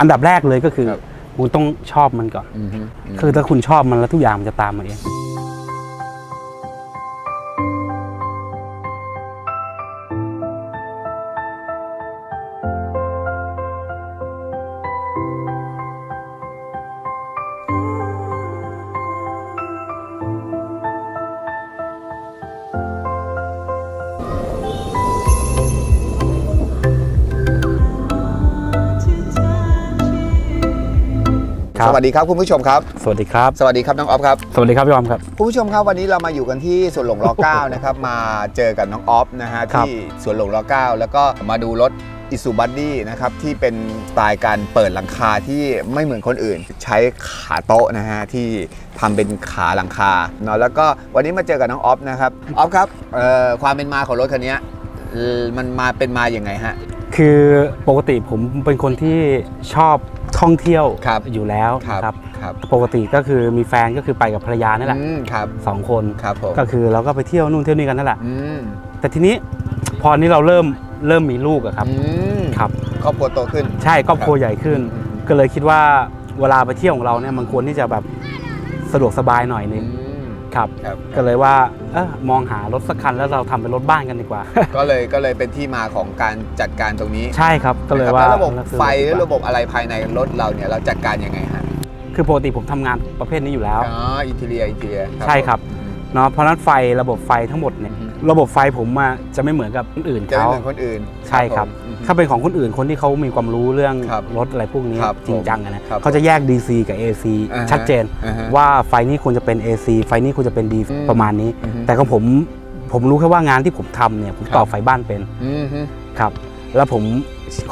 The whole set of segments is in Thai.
อันดับแรกเลยก็คือ ครับ คุณต้องชอบมันก่อน อือฮึมคือถ้าคุณชอบมันแล้วทุกอย่างมันจะตามมาเอง วัสดีครับคุณผู้ชมครับ สวัสดีครับ สวัสดีครับน้องออฟครับ สวัสดีครับพี่ออมครับ คุณผู้ชมครับวันนี้เรามาอยู่กันที่สวนหลวงร9นะครับ มาเจอกับน้องออฟนะฮะครับ ที่สวนหลวงร9แล้วก็มาดูรถอิซูบัดดี้นะครับที่เป็นสไตล์การเปิดหลังคาที่ไม่เหมือนคนอื่น ใช้ขาโต๊ะนะฮะที่ทำเป็นขาหลังคาเนาะแล้วก็วันนี้มาเจอกับน้องออฟนะครับออฟครับเอ่อความเป็นมาของรถคันนี้เอ่อมันมาเป็นมาอย่างไงฮะ คือปกติผมเป็นคนที่ชอบ ท่องเที่ยวครับอยู่แล้วนะครับครับปกติก็คือมีแฟนก็คือไปกับภรรยานั่นแหละอืมครับสองคนครับผมก็คือเราก็ไปเที่ยวนู่นเที่ยวนี่กันนั่นแหละอืมแต่ทีนี้พอนี้เราเริ่มเริ่มมีลูกอะครับอืมครับ ครอบครัวโตขึ้น ใช่ครอบครัวใหญ่ขึ้นอืมก็เลยคิดว่าเวลาไปเที่ยวของเราเนี่ยมันควรที่จะแบบสะดวกสบายหน่อยนึงอืม ครับครับก็เลยว่าเออมองหารถสักคันแล้วเราทำเป็นรถบ้านกันดีกว่า ก็เลยก็เลยเป็นที่มาของการจัดการตรงนี้ใช่ครับก็เลยนะคว่าบแล้วระบบเราซื้อไฟดีหรืกอว่าระบบอะไรภายในรถเราเนี่ยเราจัดการยังไงฮะคือปกติผมทำงานประเภทนี้อยู่แล้ว อ๋ออินเทเรียอินเทเรียใช่ครับเนาะเพราะฉะนั้นไฟระบบไฟทั้งหมดเนี่ยอืมระบบไฟผมอะจะไม่เหมือนกับคนอื่นจะไม่เขา เหมือนคนอื่นใช่ครับ ผม ถ้าเป็นของคนอื่นคนที่เขามีความรู้เรื่องครับรถอะไรพวกนี้ครับจริงจังอะนะครับผมเขาจะแยก DC กับ AC อ่าฮะชัดเจนอ่าฮะว่าไฟนี้ควรจะเป็น AC ไฟนี้ควรจะเป็น D อืมประมาณนี้อือฮึแต่ของผมผมรู้แค่ว่างานที่ผมทำเนี่ยผมครับต่อไฟบ้านเป็นอืมฮึครับ แล้วผม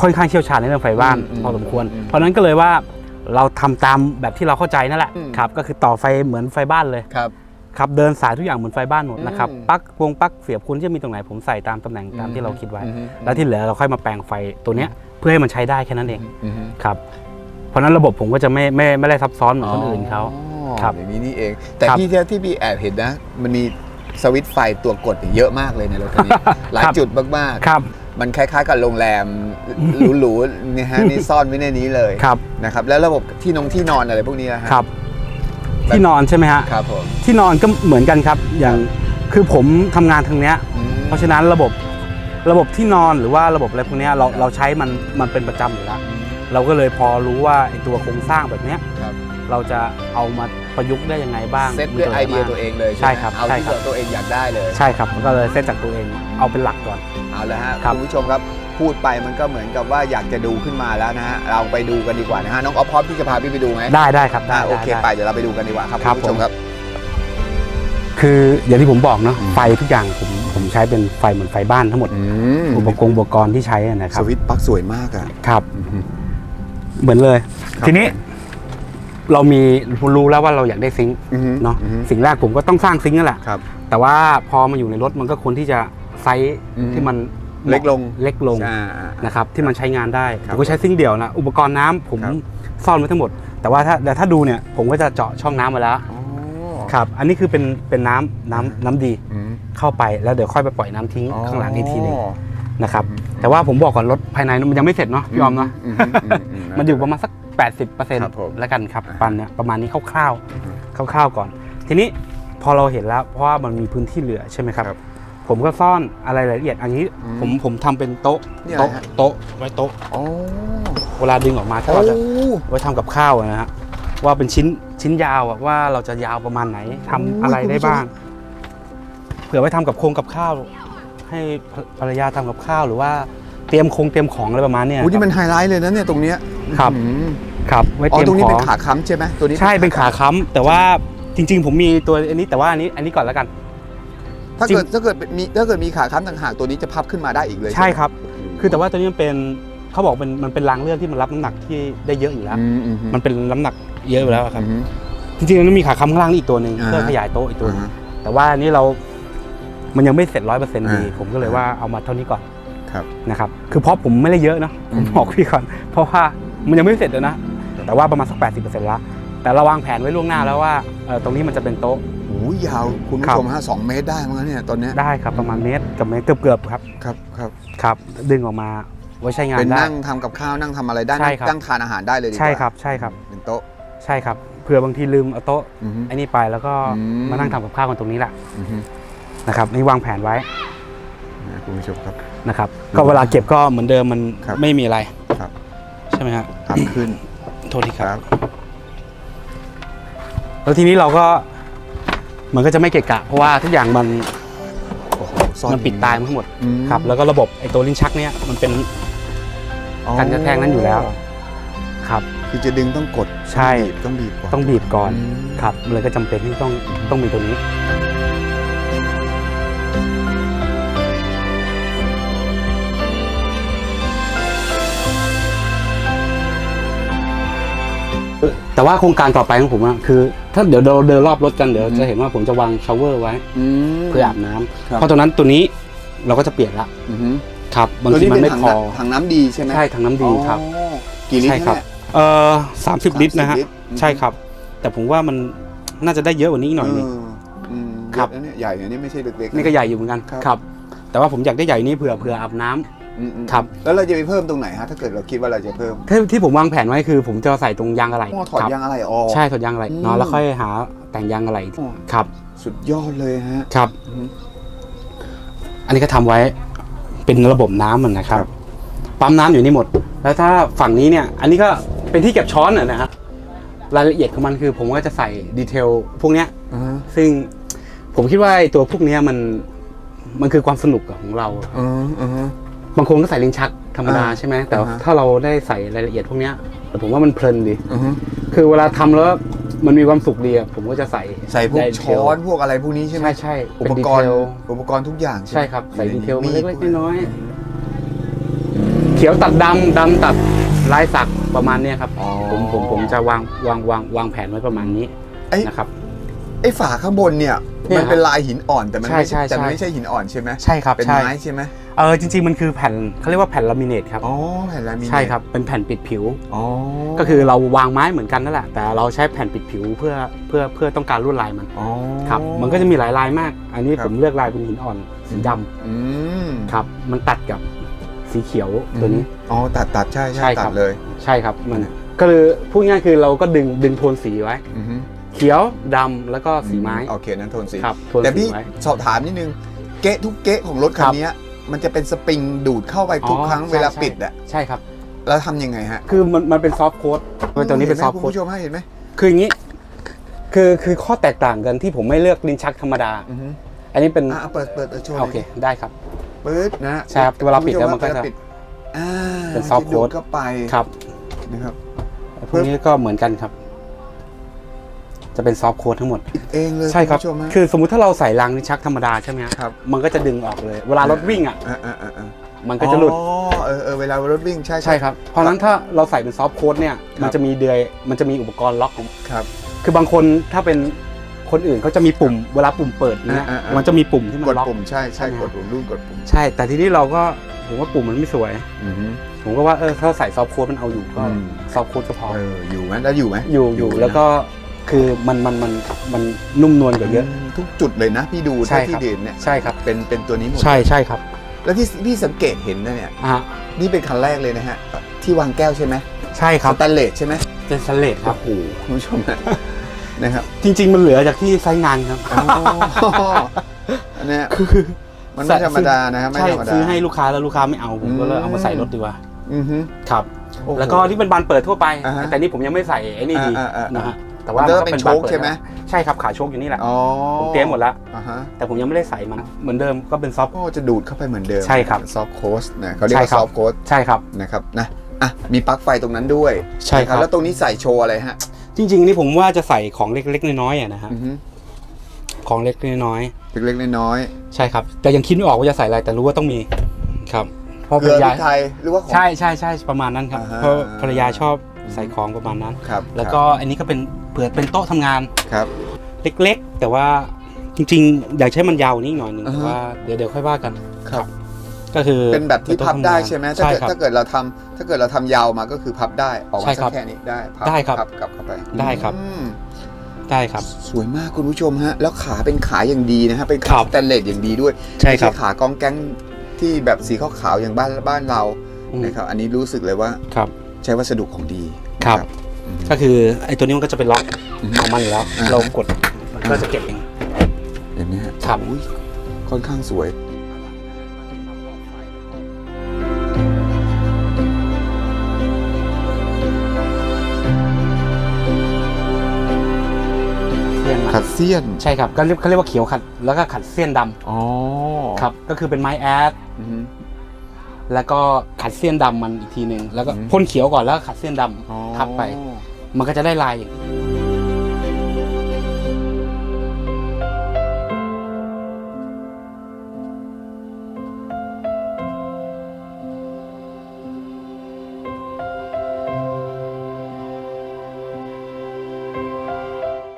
ค่อนข้างเชี่ยวชาญในเรื่องไฟบ้านอืมพอสมควรอืมเพราะฉะนั้นก็เลยว่าเราทำตามแบบที่เราเข้าใจนั่นแหละอืมครับ ก็คือต่อไฟเหมือนไฟบ้านเลยครับ ครับเดินสายทุกอย่างเหมือนไฟบ้านหมดนะครับอืมปลั๊กวงปลั๊กเสียบคุณจะมีตรงไหนผมใส่ตามตำแหน่งตามที่เราคิดไว้อืมฮึแล้วที่เหลือเราค่อยมาแปลงไฟตัวเนี้ยเพื่อให้มันใช้ได้แค่นั้นเองอืมฮึครับเพราะฉะนั้นระบบผมก็จะไม่ไม่ไม่ได้ซับซ้อนเหมือนคนอื่นเขาครับอย่างนี้นี่เอง แต่ครับที่ที่ที่พี่แอบเห็นนะ มันมีสวิตช์ไฟตัวกดเยอะมากเลยในรถคันนี้หลายครับจุดมากครับๆมันคล้ายๆกับโรงแรมหรูๆเนี่ยฮะนี่ซ่อนไว้ในนี้เลยครับนะครับแล้วระบบที่นงที่นอนอะไรพวกนี้นะฮะครับ ที่นอนใช่ไหมฮะครับผมที่นอนก็เหมือนกันครับ อย่างคือผมทำงานทางเนี้ยอืมเพราะฉะนั้นระบบระบบที่นอนหรือว่าระบบอะไรพวกเนี้ยเราครับเราใช้มันมันเป็นประจำอยู่แล้วเราก็เลยพอรู้ว่าไอ้ตัวโครงสร้างแบบเนี้ยครับเราจะเอามาประยุกต์ได้ยังไงบ้างเซตด้วยไอเดียตัวเองเลยใช่ครับเอาใช่ที่ครับตัวเองอยากได้เลยใช่ครับก็เลยเซตจากตัวเองเอาเป็นหลักก่อนเอาละฮะครับคุณผู้ชมครับ พูดไปมันก็เหมือนกับว่าอยากจะดูขึ้นมาแล้วนะฮะเราไปดูกันดีกว่านะฮะน้องออฟพร้อมที่จะพาพี่ไปดูไหมได้ได้ครับได้อ่าโอเคด้ ไปด้เดี๋ยวเราไปดูกันดีกว่าครับครับคุณผู้ชมผมครับ คืออย่างที่ผมบอกเนาะอืมไฟทุกอย่างผมผมใช้เป็นไฟเหมือนไฟบ้านทั้งหมด อืมอุปกรณ์อุปกรณ์ที่ใช้อะนะคสรับวิตช์ปลั๊กสวยมากอะ ครับอือฮึเหมือนเลย ครับทีนี้เรามีรู้แล้วว่าเราอยากได้ซิงค์อือฮึเนาะอือฮึ สิ่งแรกผมก็ต้องสร้างซิงค์นั่นแหละ ครับ แต่ว่าพอมาอยู่ในรถมันก็ควรที่จะไซส์อืม ที่มัน เล็กลงเล็กลงอ่าอ่าอ่า นะครับที่มันใช้งานได้ครัผบมก็ใช้ซิงค์เดียวนะอุปกรณ์น้ำผมครับ ซ่อนไว้ทั้งหมด แต่ว่าถ้าแต่ถ้าดูเนี่ยผมก็จะเจาะช่องน้ำไว้แล้วอ๋อครับอันนี้คือเป็นเป็นน้ำน้ำน้ำดีอืมเข้าไปแล้วเดี๋ยวค่อยไปปล่อยน้ำทิ้งข้างหลังอีกทีหนึงนะครับอืมแต่ว่าผมบอกก่อนรถภายในมันยังไม่เสร็จเนาะพี่ออมเนาะ อืมอืมอื มันอยู่ประมาณสัก80%ครับผมแล้วกันครับอ่า ปันเนี่ยประมาณนี้คร่าวอือฮึๆคร่าวๆก่อน ทีนี้พอเราเห็นแล้วเพราะว่ามันมีพื้นที่เหลือใช่ไหมครับ ครับ ผมก็ซ่อนอะไรรายละเอียดอันนี้ อืมผมผมทำเป็นโต๊ะนี่อะไรโต๊ะฮะ โต๊ะไว้โต๊ะอ๋อเวลาดึงออกมาถ้าโอ้เราจะไว้ทำกับข้าวอะนะฮะว่าเป็นชิ้นชิ้นยาวอะว่าเราจะยาวประมาณไหนทำอะไรได้บ้าง เผื่อไว้ทำกับโครงกับข้าว ให้ภรรยาทำกับข้าวหรือว่าเตรียมโครงเตรียมของอะไรประมาณเนี้ย โหนี่มันไฮไลท์เลยนะเนี่ยตรงเนี้ยครับ อืมครับไว้อ๋อเตรียมตรงนี้ขอเป็นง ขาค้ำใช่ไหมตัวนี้ใช่เป็นขาค้ำแต่ว่าจริง ๆ ผมมีตัวอันนี้แต่ว่าอันนี้อันนี้ก่อนแล้วกัน ถ้าเกิดถ้าเกิดมีถ้าเกิดมีขาค้ำต่างหากตัวนี้จะพับขึ้นมาได้อีกเลยใช่ไหมครับ คือแต่ว่าตัวนี้มันเป็นเขาบอกเป็นมันเป็นรางเลื่อนที่มันรับน้ำหนักที่ได้เยอะอยู่แล้วอืมอืมอืมมันเป็นน้ำหนักเยอะอยู่แล้วครับอืมจริงๆมันมีขาค้ำข้างล่างนี่อีกตัวหนึ่งอ่าฮะเพื่อขยายโต๊ะอีกตัวหนึงอ่าฮะแต่ว่าอันนี้เรา มันยังไม่เสร็จร้อยเปอร์เซ็นต์ดีอ่าผมก็เลยว่าเอามาเท่านี้ก่อนครับนะครับ คือเพราะผมไม่ได้เยอะเนาะอืผมมบอกพี่ก่อน เพราะว่ามันยังไม่เสร็จเลยนะ แต่ว่าประมาณสักแปดสิบเปอร์เซ็นต์ละแต่เราวางแผนไว้ล่วงหน้าแล้วว่าเอ่อตรงนี้มันจะเป็นโต๊ะ โอ้ยยาวคุณครัผู้บชมฮะสองเมตรได้มั้งเนี่ยตอนเนี้ยได้ครับประมาณเมตรกับเมตรเกือบๆครับครับครับครับดึงออกมาไว้ใช้งานเป็นได้นั่งทำกับข้าวนั่งทำอะไรได้ใช่ครับนั่งทานอาหารได้เลยดีกว่าใช่ครับใช่ครับเป็นโต๊ะใช่ครับเผื่อบางทีลืมเอาโต๊ะอือฮึไอ้นี่ไปแล้วก็อืมมานั่งทำกับข้าวกันตรงนี้แหละอือฮึนะครับนี่วางแผนไว้นะคุณผู้ชมครับนะครับ ก็เวลาเก็บก็เหมือนเดิมมันครับไม่มีอะไรครับ ใช่ไหมฮะครับขึ้นโทษทีคครับรับ แล้วทีนี้เราก็ มันก็จะไม่เกะกะ เพราะว่าทุกอย่างมันโอ้โหซ่อมันปิดตายมาทั้งหมดอืมครับ แล้วก็ระบบไอ้ตัวลิ้นชักเนี่ยมันเป็น อ๋อการกระแทกนั้นอยู่แล้ว ครับ คือจะดึงต้องกดใช่ ต้องบีบต้องบีบก่อนต้องบีบก่อนอืม ครับเลยก็จำเป็นที่ต้องต้องมีตัวนี้ แต่ว่าโครงการต่อไปของผมอะคือ ถ้าเดี๋ยวเราเดินรอบรถกันเดี๋ยวจะเห็นว่าผมจะวางชาวเวอร์ไว้ อืม เพื่ออาบน้ำครับ เพราะตรงนั้นตัวนี้เราก็จะเปลี่ยนละอือฮึครับบางตัวทีนี้มันเป็นไม่ถังพอน้ำถังน้ำดีใช่ไหมใช่ถังน้ำดีครับ อ๋อกี่ลิตรใช่ครับ เนี่ยเอ่อสามสิบลิตรนะฮะ30ลิตรใช่ครับ แต่ผมว่ามันน่าจะได้เยอะกว่านี้อีกหน่อยหนึง เอืมครับ เยอะนะเนี่ยใหญ่นะเนี่ยไม่ใช่เล็กๆะ นี่ก็ใหญ่อยู่เหมือนกันครับครับแต่ว่าผมอยากได้ใหญ่นี่เผื่อเผื่ออาบน้ำ อืมอืมครับ แล้วเราจะไปเพิ่มตรงไหนฮะถ้าเกิดเราคิดว่าเราจะเพิ่มที่ที่ผมวางแผนไว้คือ ผมจะใส่ตรงยางอะไหล่หม้อถอดครับยางอะไรออก ใช่ถอดยางอะไหล่อืมเนาะแล้วค่อยหาแต่งยางอะไหล่อ๋อ ครับสุดยอดเลยฮะ ครับ อืมอันนี้ก็ทำไว้เป็นระบบน้ำมันนะครับ ครับ ปั๊มน้ำอยู่นี่หมด แล้วถ้าฝั่งนี้เนี่ย อันนี้ก็เป็นที่เก็บช้อนนะนะฮะรายละเอียดของมันคือผมก็จะใส่ดีเทลพวกเนี้ย อ่าฮะซึ่งผมคิดว่าไอ้ตัวพวกเนี้ยมันมันคือความสนุกอะของเรา อ่าอ่าฮะ บางคนก็ใส่ลิ้นชักธรรมดาอ่าใช่ไหมแต่อ่าฮะ ถ้าเราได้ใส่รายละเอียดพวกเนี้ยผมว่ามันเพลินดีอ่าฮะคือเวลาทำแล้วมันมีความสุขดีอะผมก็จะใส่ใส่พวกได้ดีเทช้ลอนพวกอะไรพวกนี้ใช่ไหมใช่ใช่อุเป็นปดีกเทรณ์ลอุปกรณ์ทุกอย่างใช่ครับ ใส่ดีเทลมามีเล็กๆน้อยๆเขียวตัดดำดำตัดลายสักประมาณเนี้ยครับอ๋อผมผมผมจะวางวางวางวางแผนไว้ประมาณนี้ไอ้นะครับ ไอ้ฝาข้างบนเนี่ย เนี่ยมันเป็นลายหินอ่อนแต่มันใช่ไม่ใช่ใช่แต่มันใช่ไม่ใช่หินอ่อนใช่ไหมใช่ครับเป็นใช่ไม้ใช่ไหมเออจริงๆมันคือแผ่นเขาเรียกว่าแผ่นลามิเนตครับอ๋อแผ่นลามิเนตใช่ครับเป็นแผ่นปิดผิวอ๋อก็คือเราวางไม้เหมือนกันนั่นแหละแต่เราใช้แผ่นปิดผิวเพื่อเพื่อเพื่อต้องการลวดลายมันอ๋อครับมันก็จะมีหลายลายมาก อันนี้ครับผมเลือกลายเป็นหินอ่อนสีดำอืมครับมันตัดกับสีเขียวตัวนี้อ๋อตัดตัดใช่ใช่ใช่ครัตับดเลย ใช่ครับมันก็คือพูดง่ายๆคือเราก็ดึงดึงโทนสีไว้อือฮึ เขียวดำแล้วก็สีไม้ โอเคนั้นโทนสี ครับโทนแต่สีพี่ไว้สอบถามนิดนึง เกะทุกเกะของรถคัครันบเนี้ยมันจะเป็นสปริงดูดเข้าไปทุกอ๋อครั้งใช่เวลาใช่ ปิดอะใช่ครับ แล้วทำยังไงฮะคือมันมันเป็นซอฟต์โค้ดตัวนี้เป็นห็ซไหอฟต์คุณโค้ดผู้ชมฮะเห็นไหมคืออย่างนี้ คือคือข้อแตกต่างกันที่ผมไม่เลือกลิ้นชักธรรมดา อือฮึอันนี้เป็นอะเอาเปิดเปิดเปิดโชว์โอเคได้ครับเปิดนะฮะใช่ครับเวลาปิดแล้วมันก็เวจะปิดอ่าเป็น soft ที่ดูด code เข้าไปครับนะครับ พวกนี้ก็เหมือนกันครับ จะเป็นซอฟต์โค้ดทั้งหมดปิดเองเลยใช่ครับ ณผู้ชมฮะ คือสมมุติถ้าเราใส่รางลิ้นชักธรรมดาใช่ไหมฮะครับ มันก็จะดึงออกเลย เวลารถวิ่งอะ อ่าอ่าอ่าอ่ามันก็จะหลุด อ๋อเออเออเวลารถวิ่งใช่ใช่ครับ เพราะฉะนั้นถ้าเราใส่เป็นซอฟต์โค้ดเนี่ยครับมันจะมีเดือย มันจะมีอุปกรณ์ล็อกของครับ คือบางคนถ้าเป็นคนอื่นเขาจะมีปุ่ม เวลาปุ่มเปิดเนี่ยอ่าอ่าอ่ามั มันจะมีปุ่มที่มันกดล็อก ปุ่มใช่ใช่ใช่ไหม กดปุ่มรุ่นกดปุ่มใช่ แต่ทีนี้เราก็ผมว่าปุ่มมันไม่สวย อือฮึผมก็ว่าเออถ้าใส่ซอฟต์โค้ดมันเอาอยู่ก็อืมซอฟต์โค้ดก็พอ เอออยู่ไหมแล้วอยู่ไหมอยู่อยู่นะแล้วก็ คือมันมันมันมันนุ่มนวลกว่าเยอะมทุกจุดเลยนะพี่ดูใช่เท่าคที่รับเด่นเนี่ยใช่ครับ เป็นเป็นตัวนี้หมดใช่ใช่ครับแล้วที่พี่สังเกตเห็นนะเนี่ยอะนี่เป็นคันแรกเลยนะฮะที่วางแก้วใช่ไหมใช่ครับสแตนเลสใช่ไหมเป็นสเลดครับ โอ้โหคุณผู้ชมนะนะครับ จริง ๆ มันเหลือจากที่ไซต์งานครับ อ๋ออันเนี้ยคือมันไม่ธรรมดานะครับไม่ใช่ธรรมดา ซื้อให้ลูกค้าแล้วลูกค้าไม่เอาผมก็เลยอืม เอามาใส่รถดีกว่าอือฮึ ครับ โอ้โหแล้วก็ที่เป็นบานเปิดทั่วไป อ่าฮะแต่นี่ผมยังไม่ใส่ไอ้นี่ดีอ่าอ่าอ่าน นะฮะ แต่ว่ามันก็ก็เป็นบานโชคปิดใช่ไหมแล้วใช่ครับขาโชคอยู่นี่แหละอ๋อผมเตรียมหมดแล้วอ่าฮะแต่ผมยังไม่ได้ใส่มันเหมือนเดิมก็เป็นซอฟต์ก็จะดูดเข้าไปเหมือนเดิมใช่ครับซอฟต์โค้ชนะเขาเรียกใช่ว่าครัซบอฟต์โค้ชใช่ครับนะครับนะอะมีปลั๊กไฟตรงนั้นด้วยใช่ครับนะแล้วตรงนี้ใส่โชว์อะไรฮะจริง ๆ นี่ผมว่าจะใส่ของเล็กๆน้อยๆอะนะฮะอือฮึของเล็กๆน้อยเล็กๆน้อยๆใช่ครับ แต่ยังคิดไม่ออกว่าจะใส่อะไรแต่รู้ว่าต้องมีครับเพราะๆภเกรลือรพยาริกไทยหรือว่าของใช่ใช่ใช่ประมาณนั้นครับอ่าฮะเพราะภรรยาชอบ ใส่ของประมาณนั้น ครับแล้วก็อันนี้ก็เป็นเผื่อเป็นโต๊ะทำงานครับ เล็กๆ แต่ว่าจริงๆ อยากใช้มันยาวกว่านี้อีกหน่อยหนึ่งอ่าฮะ แต่ว่าเดี๋ยวเดี๋ยวค่อยว่ากัน ครับ ก็คือเป็นแบบที่โต๊ะพับทำงานได้ใช่ไหมถ้าใช่เกิดครับ ถ้าเกิดเราทำถ้าเกิดเราทำยาวมาก็คือพับได้ออกใช่มาครัสับกแค่นี้ได้พับได้ครับพับกลับเข้าไปได้ครับ อืมได้ครับ สวยมากคุณผู้ชมฮะ แล้วขาเป็นขาอย่างดีนะฮะเป็นครัขาบ สแตนเลสอย่างดีด้วยใช่ครับไม่ขากองแก๊งที่แบบสีขาวๆอย่างบ้านบ้านเราอืมนะครับ อันนี้รู้สึกเลยว่าครับ ใช้วัสดุของดี ครับนะอืมก็คือไอ้ตัวนี้มันก็จะเป็นล็อกอือฮึของมันอยู่แล้ว อ่า เรากดมันก็จะเก็บเอง เห็นไหมฮะครับ อุ๊ยค่อนข้างสวย เสี้ยนมาขัดเสี้ยน ใช่ครับก็เรียกเขาเรียกว่าเขียวขัด แล้วก็ขัดเสี้ยนดำอ๋อครับ ก็คือเป็นไม้แอด อือฮึ แล้วก็ขัดเสี้ยนดำมันอีกทีหนึ่งแล้วก็อืม พ่นเขียวก่อนแล้วก็ขัดเสี้ยนดอ๋อำทับไป มันก็จะได้ลายอย่างนี้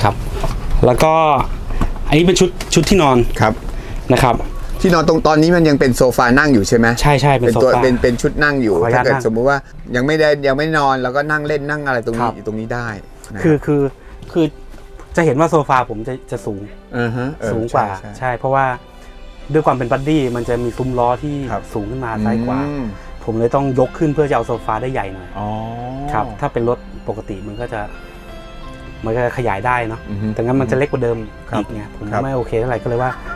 ครับ แล้วก็อันนี้เป็นชุดชุดที่นอนครับ นะครับ ที่นอนตรงตอนนี้มันยังเป็นโซฟานั่งอยู่ใช่ไหมใช่ใช่เป็นเป็นโซตัวฟา เป็นเป็นชุดนั่งอยู่ขออนุญาถ้าตเกิดนั่งสมมุติว่ายังไม่ได้ยังไม่นอนแล้วก็นั่งเล่นนั่งอะไรตรงครันี้บอยู่ตรงนี้ได้นะคือคือคือจะเห็นว่าโซฟาผมจะจะสูงอ่าฮะเออสูงกว่าใช่ ใช่ เพราะว่าด้วยความเป็นบัดดี้มันจะมีซุ้มล้อที่ครับ สูงขึ้นมาซ้ายขวาอืมผมเลยต้องยกขึ้นเพื่อจะเอาโซฟาได้ใหญ่หน่อยอ๋อครับ ถ้าเป็นรถปกติมันก็จะ มันก็จะขยายได้เนาะ อือฮึ แต่งั้นมันจะเล็กกว่าเดิมครับอีกไงผมครับ ไม่โอเคเท่าไหร่ก็เลยว่าเอ่อ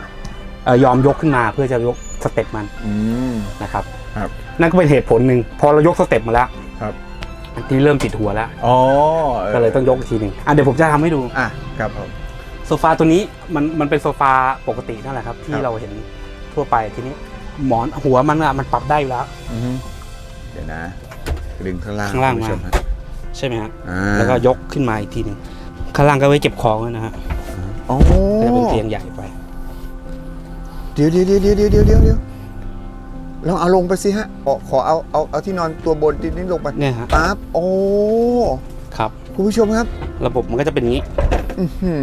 ยอมยกขึ้นมาเพื่อจะยกสเต็ปมันอืมนะครับครับนั่นก็เป็นเหตุผลหนึ่งพอเรายกสเต็ปมาแล้วครับทีนี้เริ่มติดหัวแล้วอ๋อก็เลยต้องยกอีกทีหนึ่งอะเดี๋ยวผมจะทำให้ดูอะครับผมโซฟาตัวนี้มันมันเป็นโซฟาปกตินั่นแหละครับ ที่ครับเราเห็นทั่วไปทีนี้ หมอนหัวมันอะมันปรับได้อยู่แล้วอือฮึเดี๋ยวนะดึงข้างล่างข้างล่างคุณผู้ชมาฮะใช่ไหมฮะอ่าแล้วก็ยกขึ้นมาอีกทีหนึ่งข้างล่างก็ไว้เก็บของด้วยนะฮะโอ้ก็จะเป็นเตียงใหญ่ไปเดี๋ยวเดี๋ยวเดี๋ยวเดี๋ยวเดี๋ยวเดี๋ยวเดี๋ยวลองเอาลงไปสิฮะ ขอขอเอาเอาเอาที่นอนตัวบนนี้ลงไปเนี่ยฮะปั๊บโอ้ครับ คุณผู้ชมครับ ระบบมันก็จะเป็นอย่างนี้อื้อหื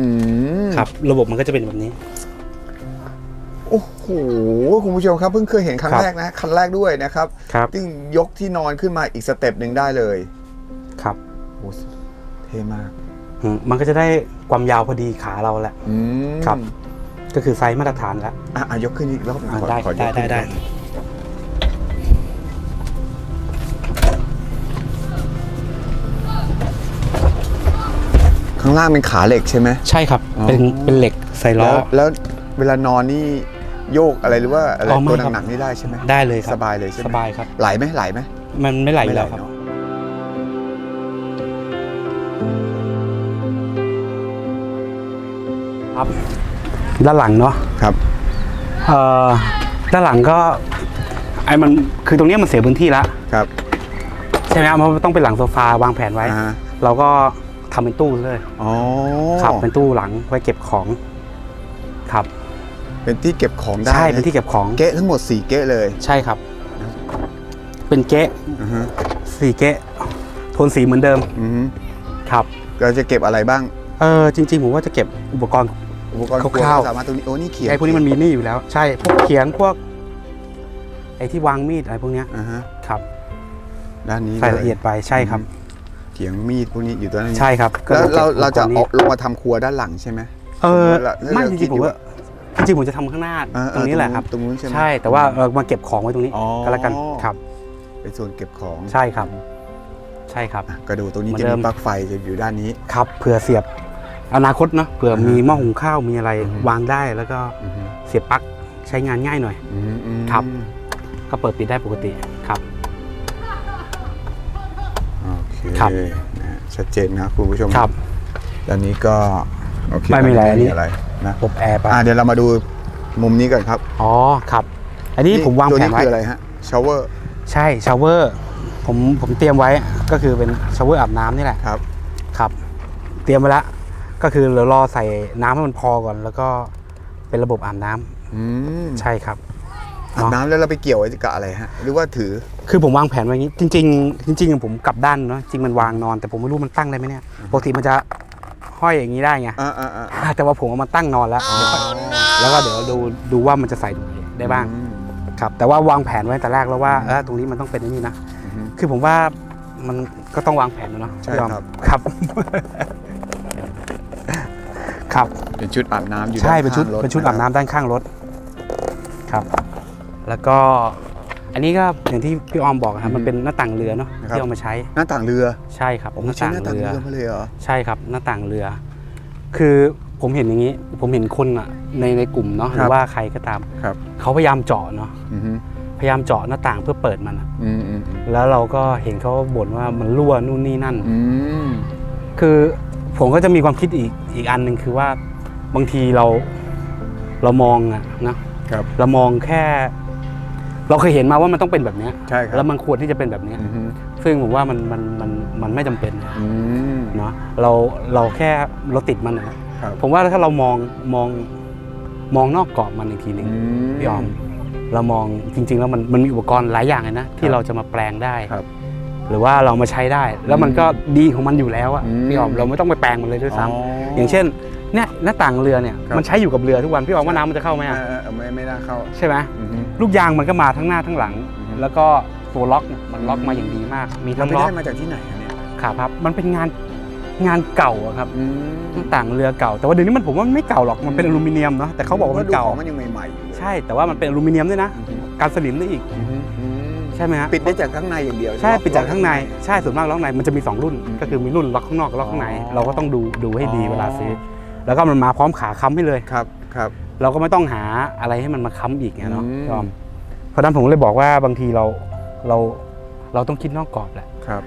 อครับ ระบบมันก็จะเป็นแบบนี้ โอ้โหคุณผู้ชมครับเพิ่งเคยเห็นครั้งครับแรกนะคันแรกด้วยนะครับครับซึ่งยกที่นอนขึ้นมาอีกสเต็ปหนึ่งได้เลย ครับโอ้เท่มากอืมมันก็จะได้ความยาวพอดีขาเราแหละอืมครับ ก็คือไซส์มาตรฐานแล้ว อะอะยกขึ้นอีกรอบหนึ่งอะขอได้ขอยได้กขึ้นได้ได้ก่อนข้างล่างเป็นขาเหล็กใช่ไหม ใช่ครับอ๋อเป็นเป็นเหล็กใส่ล้แล้อวแล้วเวลานอนนี่โยกอะไรหรือว่าอะไรอ๋อไม่ตัวครับ หนักๆนี่ได้ใช่ไหมได้เลยครับสบายเลยใช่ไหมสบายครับ ไหลไหมไหลไหม มันไม่ไหลอยู่แล้วครับเนอะครับ ด้านหลังเนาะครับเอ่อด้านหลังก็ไอ้มันคือตรงเนี้ยมันเสียพื้นที่แล้วครับ ใช่ไหมครับเพราะมันต้องเป็นหลังโซฟาวางแผนไว้ อ่าฮะ เราก็ทำเป็นตู้เลยอ๋อครับเป็นตู้หลังไว้เก็บของครับเป็นที่เก็บของได้ใช่เป็นที่เก็บของเกะทั้งหมด4เกะเลยใช่ครับ เป็นเก๊ะอือฮึสี่เก๊ะโทนสีเหมือนเดิมอือฮึครับ เราจะเก็บอะไรบ้าง เออจริง ๆ ผมว่าจะเก็บอุปกรณ์ อุปกรณ์ครัวคร่าวๆก็สามารถตรงนี้โอ้นี่เขียงไอ้พวกนี้มันมีนี่อยู่แล้ว ใช่พวกเขียงพวก ไอ้ที่วางมีดอะไรพวกเนี้ยอ่าฮะครับด้านนี้ใส่ละเอียดไปใช่ครับเขียงมีดพวกนี้อยู่ตรงนั้นใช่ครับก็แล้วเราเราจะอุปกณ์เอานี้ลงมาทำครัวด้านหลังใช่ไหมเออแล้วแล้วไม่เราจคิริดงๆผมอยู่ว่าจริงๆผมจะทำข้างหน้าเออเออตรงนี้แหละครับตรงนู้นใช่ไหมใช่แต่ว่าเออมาเก็บของไว้ตรงนี้อ๋อก็แล้วกันครับเป็นส่วนเก็บของใช่ครับ ใช่ครับอะกระดูกตรงนี้เหมือจะนเดิมีมปลั๊กไฟจะอยู่ด้านนี้ครับเผื่อเสียบ อนาคตเนาะเผื่อมีอ่าฮะหม้อหุงข้าวมีอะไรอือฮึวางได้แล้วก็อือฮึเสียบปลั๊กใช้งานง่ายหน่อยอืมอืมครับ ก็เปิดปิดได้ปกติครับโอเคครับนะฮะชัดเจนนะครับคุณผู้ชมครับด้านนี้ก็โอเคไม่มีอะไรด้านนี้อันนี้อะไรนะอบแอร์ไปอ่าเดี๋ยวเรามาดูมุมนี้ก่อนครับ อ๋อครับ อันนี้ผมวางตัวแผนี้นไว้คืออะไรฮะชาวเวอร์ใช่ชาวเวอร์ผมผมเตรียมไว้ก็คือเป็นชาวเวอร์อาบน้ำนี่แหละครับ ครับ เตรียมไว้แล้ว ก็คือเรารอใส่น้ำให้มันพอก่อน แล้วก็เป็นระบบอาบน้ำอืมใช่ครับ อาบน้ำแล้วเราไปเกี่ยวไว้กับอะไรฮะ หรือว่าถือ คือผมวางแผนไว้อย่างนี้ จริง ๆ จริง ๆ ผมกลับด้านเนาะจริงมันวางนอน แต่ผมไม่รู้มันตั้งได้ไหมเนี่ยปกติมันจะห้อยอย่างนี้ได้ไงอ่าอ่าอ่าอ่าแต่ว่าผมเอามาตั้งนอนแล้ว แล้วก็เดี๋ยวดูดูว่ามันจะใส่ตรงไหนได้บ้างอืม ครับ แต่ว่าวางแผนไว้แต่แรกแล้วว่าเออตรงนี้มันต้องเป็นอันนี้นะอือฮึคือผมว่ามันก็ต้องวางแผนนะเนาะใช่พี่อมครับ ครับครับ เป็นชุดอาบน้ำอยู่ใช่ด้าเป็นชุดข้างรถเป็นชุดอาบน้ำด้านข้างรถครับ แล้วก็อันนี้ก็อย่างที่พี่ออมบอกครับอืมมันเป็นหน้าต่างเรือเนาะนะครับที่เอามาใช้หน้าต่างเรือใช่ครับผมหน้าใช้ต่างหน้าต่างเรือเรือมาเลยเหรอใช่ครับหน้าต่างเรือ คือผมเห็นอย่างนี้ ผมเห็นคนอะในในกลุ่มเนาะหครืรัอบว่าใครก็ตามครับเขาพยายามเจาะเนาะอือฮึพยายามเจาะหน้าต่างเพื่อเปิดมันอะอืมอืมอืมแล้วเราก็เห็นเขาบ่นว่ามันรั่วนู่นนี่นั่นอืมคือ ผมก็จะมีความคิดอีกอีกอันหนึ่งคือว่าบางทีเราเรามองอะนะครับ เรามองแค่ เราเคยเห็นมาว่ามันต้องเป็นแบบเนี้ยใช่ครัแล้วมันควรที่จะเป็นแบบเนี้ย อือฮึซึ่งผมว่ามันมันมันมันไม่จำเป็นอืมเนาะเราเราแค่เราติดมันนะ ครับผมว่าถ้าเรามองมองมองนอกกรอบมันอีกทีหนึ่งพี่ออม เรามองจริง ๆ แล้วมันมันมีอุปกรณ์หลายอย่างเลยนะ ที่เราจะมาแปลงได้ ครับ หรือว่าเรามาใช้ได้ แล้วมันก็ดีของมันอยู่แล้วอะอืมพี่ออมเราไม่ต้องไปแปลงมันเลยด้วยซ้ำอ๋ออย่างเช่นเนี่ยหน้าต่างเรือเนี่ยครับมันใช้อยู่กับเรือทุกวันพี่ออมว่าน้ำมันจะเข้าไหมเออะอเออเออไม่ไม่น่าเข้าใช่ไหมอือฮึลูกยางมันก็มาทั้งหน้าทั้งหลังอือฮึแล้วก็ตัวล็อกเนี่ยมันล็อกมาอย่างดีมาก มีเราทั้งไปล็อกได้มาจากที่ไหนอะเนี่ยขาพับมันเป็นงานงานเก่าอะครับอืหน้าต่างเรือเก่า แต่ว่าเดี๋ยวนี้มันผมว่ามันไม่เก่าหรอกมันเป็นอลูมิเนียมเนาะแต่เขาบอกว่ามันดูเก่าของมันยังใหม่ๆอยู่เลยใช่แต่ว่ามันเป็นอลูมิเนียมด้วยนะอือฮึการสนิมได้อีกอือฮึอืม ใช่ไหมฮะปิดได้จากข้างในอย่างเดียวใช่ไหมปิดจากข้างในใช่ส่วนมากล็อกข้างในมันจะมี 2 รุ่นอืมก็คือมีรุ่นล็อกข้างนอกกับล็อกข้างในอ๋อเราก็ต้องดูดูให้ดีอ๋อเวลาซื้อ แล้วก็มันมาพร้อมขาค้ำให้เลยครับครับเราก็ไม่ต้องหาอะไรให้มันมาค้ำอีกไงเนาะอืมยอมเพราะฉะนั้นผมเลยบอกว่าบางทีเราเราเราต้องคิดนอกกรอบแหละครับ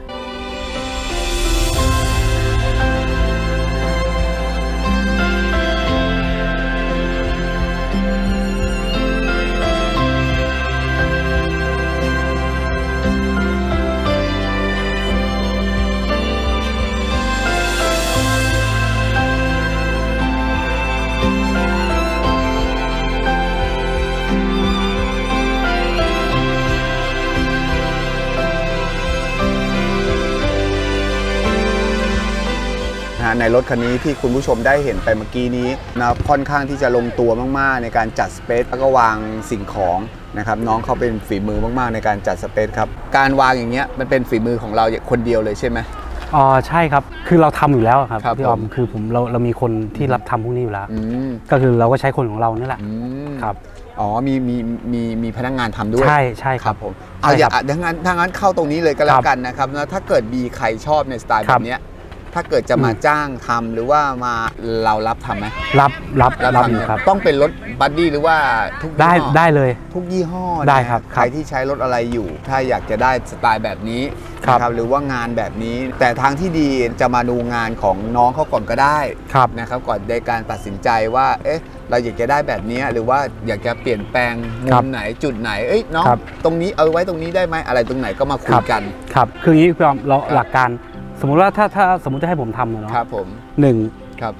รถคันนี้ที่คุณผู้ชมได้เห็นไปเมื่อกี้นี้นะครับค่อนข้างที่จะลงตัวมากๆ ในการจัดสเปซแล้วก็วางสิ่งของนะครับน้องเขาเป็นฝีมือมากๆ ในการจัดสเปซครับการวางอย่างเงี้ยมันเป็นฝีมือของเราคนเดียวเลยใช่ไหมอ๋อใช่ครับคือเราทำอยู่แล้วอะครับครับพี่ออมผมคือผมเราเรามีคนที่รับทำพวกนี้อยู่แล้วอืมก็คือเราก็ใช้คนของเรานี่แหละอืมครับอ๋อ มีมีมีมีพนักงานทำด้วย ใช่ใช่คครัรับบผมเอาใช่อย่าครับถ้างั้นถ้างั้นเข้าตรงนี้เลยก็แล้ครัวบกันนะครับแล้วถ้าเกิดมีใครชอบในสไตล์คแบรับบเนี้ย ถ้าเกิดจะมาอืมจ้างทำหรือว่ามาเรารับทำไหมรับรับรับทำอยู่ครับ ต้องเป็นรถบัดดี้หรือว่าทุกยี่ได้ห้อได้เลย ทุกยี่ห้อได้นะครับใครที่ใช้รถอะไรอยู่ ถ้าอยากจะได้สไตล์แบบนี้ครับ นะหรือว่างานแบบนี้ แต่ทางที่ดีจะมาดูงานของน้องเขาก่อนก็ได้ครับ นะครับก่อนในการตัดสินใจว่า เอ๊ะ เราอยากจะได้แบบนี้หรือว่าอยากจะเปลี่ยนแปลงมุครับมไหนจุดไหนเอ้ยน้องครับตรงนี้เอาไว้ตรงนี้ได้ไหมอะไรตรงไหนก็มาคุคยรับ กัน ครับ คืออย่างนี้พี่ออมเราครับหลักการ สมมุติว่าถ้าถ้าสมมติจะให้ผมทำเนยเนาะครับผมหนึ่งครับ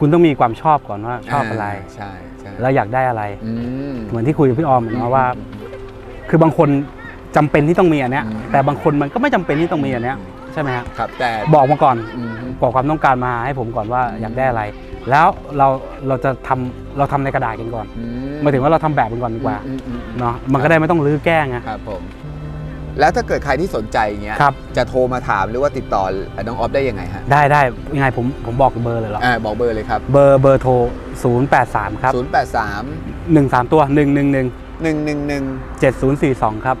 คุณต้องมีความชอบก่อนว่าชอบอะไราใช่ใช่แล้วอยากได้อะไรอืมเหมือนที่คุยกับพี่ออมอืมเนาะว่า คือบางคนจำเป็นที่ต้องมีอันเนี้ยอืมแต่บางคนมันก็ไม่จำเป็นที่ต้องมีอันเนี้ยใช่ไหมฮะครับ แต่บอกมาก่อนอืมบอกความต้องการมาให้ผมก่อนว่าอยากได้อะไร แล้วเราเราจะทำเราทำในกระดาษกันก่อนอืหมายถึงว่าเราทำแบบกันก่อนดีกว่าอืมอืมอืมเนาะมันก็ได้ไม่ต้องรื้อแก้ไงครับผม แล้วถ้าเกิดใครที่สนใจอย่างเงี้ยครับ จะโทรมาถามหรือว่าติดต่อน้องออฟได้ยังไงฮะได้ได้ยังไงผมผมบอกเบอร์เลยเหรออ่าบอกเบอร์เลยครับ เบอร์เบอร์โทร 083 ครับ 083 13 ตัว 111 111 7042 ครับ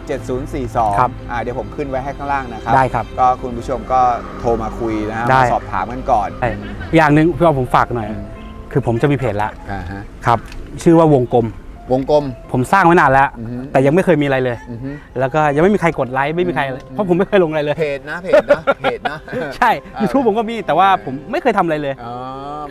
7042ครับ อ่าเดี๋ยวผมขึ้นไว้ให้ข้างล่างนะครับ ได้ครับ ก็คุณผู้ชมก็โทรมาคุยนะฮะได้ มาสอบถามกันก่อนใช่อย่างหนึ่งพี่เอาผมฝากหน่อย คือผมจะมีเพจละอ่าฮะครับ ชื่อว่าวงกลม วงกลม ผมสร้างไว้นานแล้ว อือฮึ แต่ยังไม่เคยมีอะไรเลย อือฮึ แล้วก็ยังไม่มีใครกดไลค์ไม่มีใครอืม เพราะผมไม่เคยลงอะไรเลย เพจนะเพจนะเพจนะ ใช่อ่ายูทูบผมก็มีแต่ว่าผมไม่เคยทำอะไรเลย อ๋อ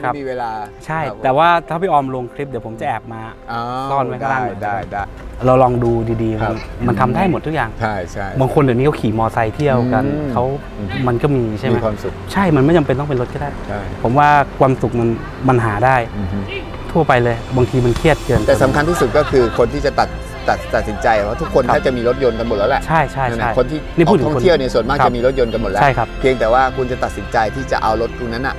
ครัไม่บ มีเวลาใช่ ครับผมแต่ว่าถ้าพี่ออมลงคลิปเดี๋ยวผมจะแอบมา อ๋อซ่อนไว้ข้างล่าง ได้ได้ได้ เราลองดูดีๆ ครัมันบมันทำได้หมดทุกอย่าง ใช่ใช่ บางคนเดี๋ยวนี้เขาขี่มอไซค์เที่ยวกันอืม เขาอืมมันก็มีใช่ไหมมีความสุขใช่มันไม่จำเป็นต้องเป็นรถก็ได้ ใช่ผมว่าความสุขมันมันหาได้ อือฮึ ทั่วไปเลย บางทีมันเครียดเกิน แต่สำคัญที่สุดก็คือคนที่จะตัดตัดตัดสินใจว่าทุกคนครับถ้าจะมีรถยนต์กันหมดแล้วแหละใช่ใช่ใช่นั่นแหละคนที่นี่พูดถึงท่องคนเที่ยวเนี่ยส่วนมากครับ จะมีรถยนต์กันหมดแล้ว ใช่ครับ เพียงแต่ว่าคุณจะตัดสินใจที่จะเอารถคุณนั้นอะ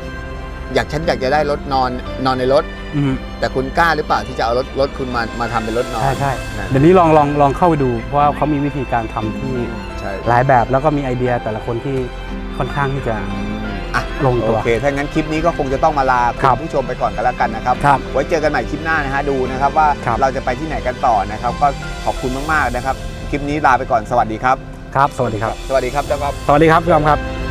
อยากฉันอยากจะได้รถนอนนอนในรถ อืมแต่คุณกล้าหรือเปล่าที่จะเอารถรถคุณมามาทำเป็นรถนอนใช่ใช่นะเดี๋ยวนี้ลองลองลองเข้าไปดูเพราะว่าเขามีวิธีการทำที่ใช่หลายแบบแล้วก็มีไอเดียแต่ละคนที่ค่อนข้างที่จะอะ ลงโอตัว เค ถ้างั้นคลิปนี้ก็คงจะต้องมาลาครัคุบณผู้ชมไปก่อนกันแล้วกันนะครับ ครับไว้เจอกันใหม่คลิปหน้านะฮะดูนะครับว่าครับ เราจะไปที่ไหนกันต่อนะครับ ก็ขอบคุณมากๆนะครับ คลิปคลิปนี้ลาไปก่อนสวัสดีครับ ครับ สวัสดีครับ สวัสดีครับเจ้าครับ สวัสดีครับพี่ออมครับ